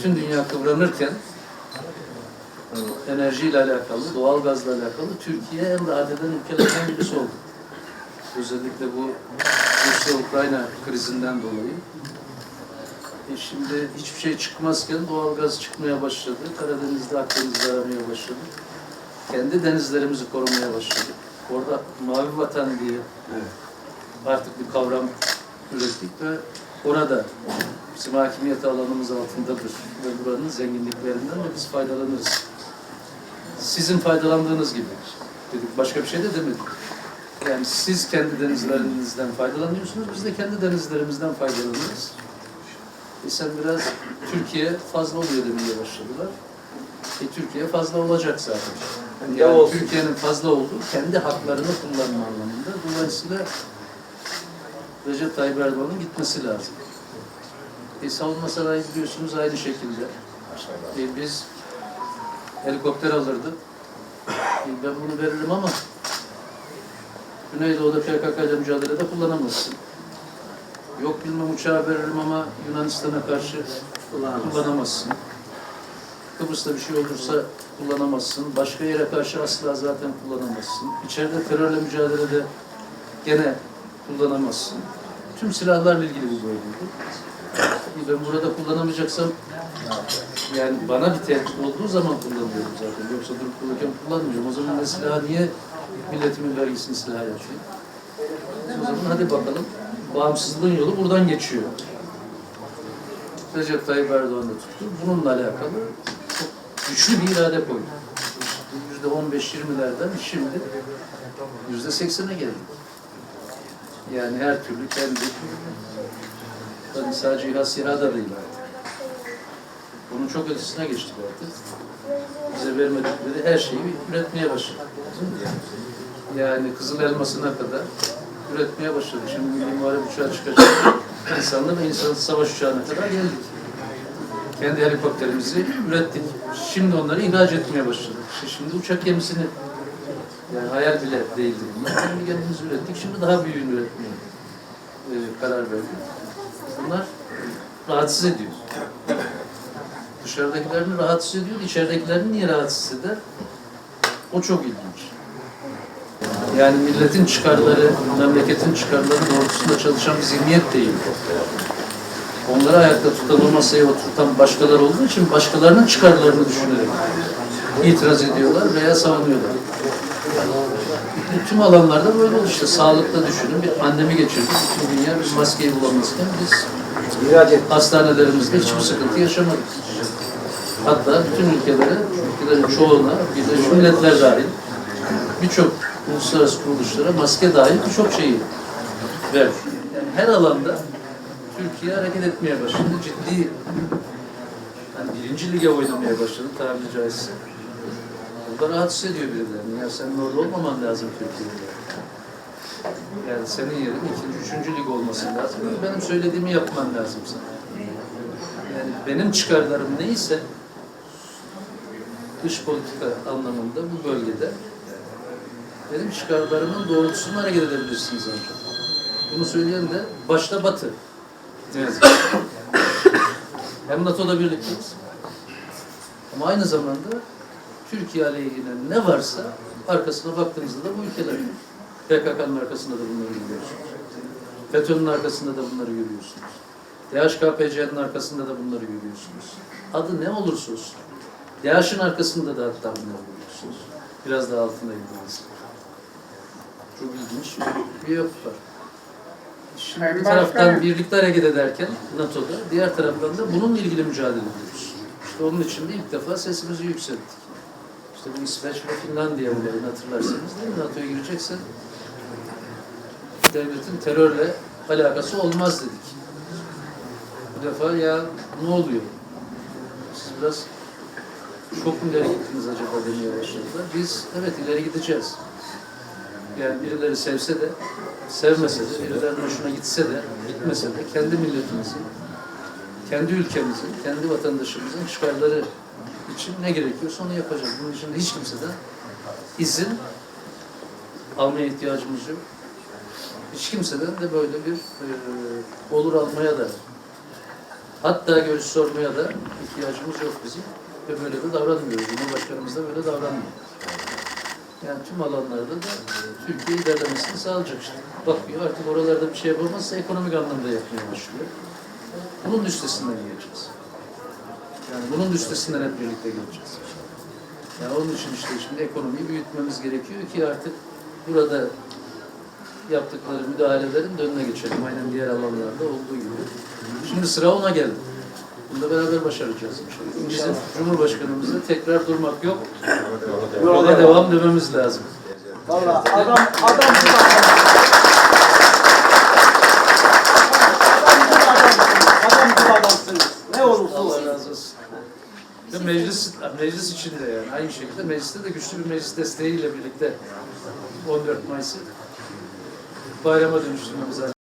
bütün dünya kıvranırken enerjiyle alakalı, doğalgazla alakalı Türkiye en rahat eden ülkelerden birisi oldu. Özellikle bu Rusya-Ukrayna krizinden dolayı. E şimdi hiçbir şey çıkmazken doğalgaz çıkmaya başladı. Karadeniz'de, Akdeniz'de aramaya başladı. Kendi denizlerimizi korumaya başladık. Orada mavi vatan diye artık bir kavram ürettik ve orada bizim hakimiyet alanımız altındadır ve buranın zenginliklerinden de biz faydalanırız. Sizin faydalandığınız gibi dedik. Başka bir şey de demedik. Yani siz kendi denizlerinizden faydalanıyorsunuz, biz de kendi denizlerimizden faydalanırız. E sen biraz Türkiye fazla oluyor demeye başladılar. E Türkiye fazla olacak zaten. Ya Yani olsun. Türkiye'nin fazla olduğu kendi haklarını kullanma anlamında. Dolayısıyla Recep Tayyip Erdoğan'ın gitmesi lazım. E, savunma sanayi biliyorsunuz aynı şekilde. E, biz helikopter alırdık. E, ben bunu veririm ama Güneydoğu'da PKK ile mücadelede kullanamazsın. Yok bilmem uçağı veririm ama Yunanistan'a karşı kullanamazsın. Kıbrıs'ta bir şey olursa kullanamazsın. Başka yere karşı asla zaten kullanamazsın. İçeride terörle mücadelede gene kullanamazsın. Tüm silahlarla ilgili bu böyleydi. Ben burada kullanamayacaksam yani bana bir tehdit olduğu zaman kullanıyorum zaten. Yoksa durup dururken kullanmıyorum. O zaman ne silahı niye milletimin vergisini silah yapayım? O zaman hadi bakalım. Bağımsızlığın yolu buradan geçiyor. Recep Tayyip Erdoğan tuttu. Bununla alakalı çok güçlü bir irade koydu. Yüzde 15-20'lerden şimdi yüzde 80'e geldik. Yani her türlü kendi Tabii sadece İHA SİHA da değil artık. Bunun çok ötesine geçtik artık. Bize vermedikleri her şeyi üretmeye başladık. Yani kızıl elmasına kadar üretmeye başladık. Şimdi milli muharebe uçağı çıkacak. İnsanlı ve insansız savaş uçağına kadar geldik. Kendi helikopterimizi ürettik. Şimdi onları ihraç etmeye başladık. Şimdi uçak gemisini yani hayal bile değildi bunlar. Kendi gemimizi ürettik. Şimdi daha büyüğünü üretmeye e, karar verdik. Bunlar rahatsız ediyor. Dışarıdakilerini rahatsız ediyor, içeridekilerini niye rahatsız eder? O çok ilginç. Yani milletin çıkarları, memleketin çıkarları doğrultusunda çalışan bir zihniyet değil. Onları ayakta tutan, o masaya oturtan başkaları olduğu için başkalarının çıkarlarını düşünerek itiraz ediyorlar veya savunuyorlar. Tüm alanlarda böyle oldu işte. Sağlıkta düşünün, bir pandemi geçirdik. Bütün dünya bir maskeyi bulamazken biz hastanelerimizde hiçbir sıkıntı yaşamadık. Hatta bütün ülkelere, ülkelerin çoğuna, Birleşmiş Milletler dahil, birçok uluslararası kuruluşlara maske dahil birçok şeyi verdik. Yani her alanda Türkiye hareket etmeye başladı. Ciddi yani birinci lige oynamaya başladı tabiri caizse. Bu da rahatsız ediyor birilerini. Ya senin orada olmaman lazım Türkiye'de. Yani senin yerin ikinci, üçüncü lig olması lazım. Benim söylediğimi yapman lazım sana. Yani benim çıkarlarım neyse dış politika anlamında bu bölgede benim çıkarlarımın doğrultusunda hareket edebilirsiniz ancak. Bunu söyleyen de başta Batı. Ne yazık ki. Hem NATO'da birlikteyiz. Ama aynı zamanda Türkiye aleyhine ne varsa arkasına baktığımızda da bu ülkeler. PKK'nın arkasında da bunları görüyorsunuz. FETÖ'nün arkasında da bunları görüyorsunuz. DHKPC'nin arkasında da bunları görüyorsunuz. Adı ne olursa olsun. DH'ın arkasında da hatta bunları görüyorsunuz. Biraz daha altında indiniz. Çok ilginç bir yapı var. Şimdi bir taraftan birlikte hareket ederken NATO'da, diğer taraftan da bununla ilgili mücadele ediyoruz. İşte onun için de ilk defa sesimizi yükselttik. İşte bu İsveç ve Finlandiya olayını hatırlarsanız değil mi? NATO'ya girecekse devletin terörle alakası olmaz dedik. Bu defa ya ne oluyor? Siz biraz çok mu ileri gittiniz acaba demeye başladılar. Biz evet ileri gideceğiz. Yani birileri sevse de, sevmese de, birilerinin hoşuna gitse de, gitmese de kendi milletimizin, kendi ülkemizin, kendi vatandaşımızın çıkarları için ne gerekiyorsa onu yapacağız. Bunun için de hiç kimseden izin almaya ihtiyacımız yok. Hiç kimseden de böyle bir e, olur almaya da Hatta görüş sormaya da ihtiyacımız yok bizim. Ve böyle de davranmıyoruz. Cumhurbaşkanımız da böyle davranmıyor. Yani tüm alanlarda da Türkiye ilerlemesini sağlayacak işte. Bakıyor artık oralarda bir şey yapamazsa ekonomik anlamda yapmaya başlıyor. Bunun üstesinden geleceğiz. Yani bunun üstesinden hep birlikte geleceğiz. Yani onun için işte şimdi ekonomiyi büyütmemiz gerekiyor ki artık burada yaptıkları müdahalelerin de önüne geçelim. Aynen diğer alanlarda olduğu gibi. Şimdi sıra ona geldi. Bunu da beraber başaracağız inşallah. Bizim Cumhurbaşkanımızla tekrar durmak yok. Yola devam dememiz lazım. Valla adam adam. Adam gibi adamsınız. Olursa Allah olsun. razı olsun. Ve meclis, meclis içinde yani aynı şekilde mecliste de güçlü bir meclis desteğiyle birlikte 14 Mayıs'ı bayrama dönüştürmemiz lazım.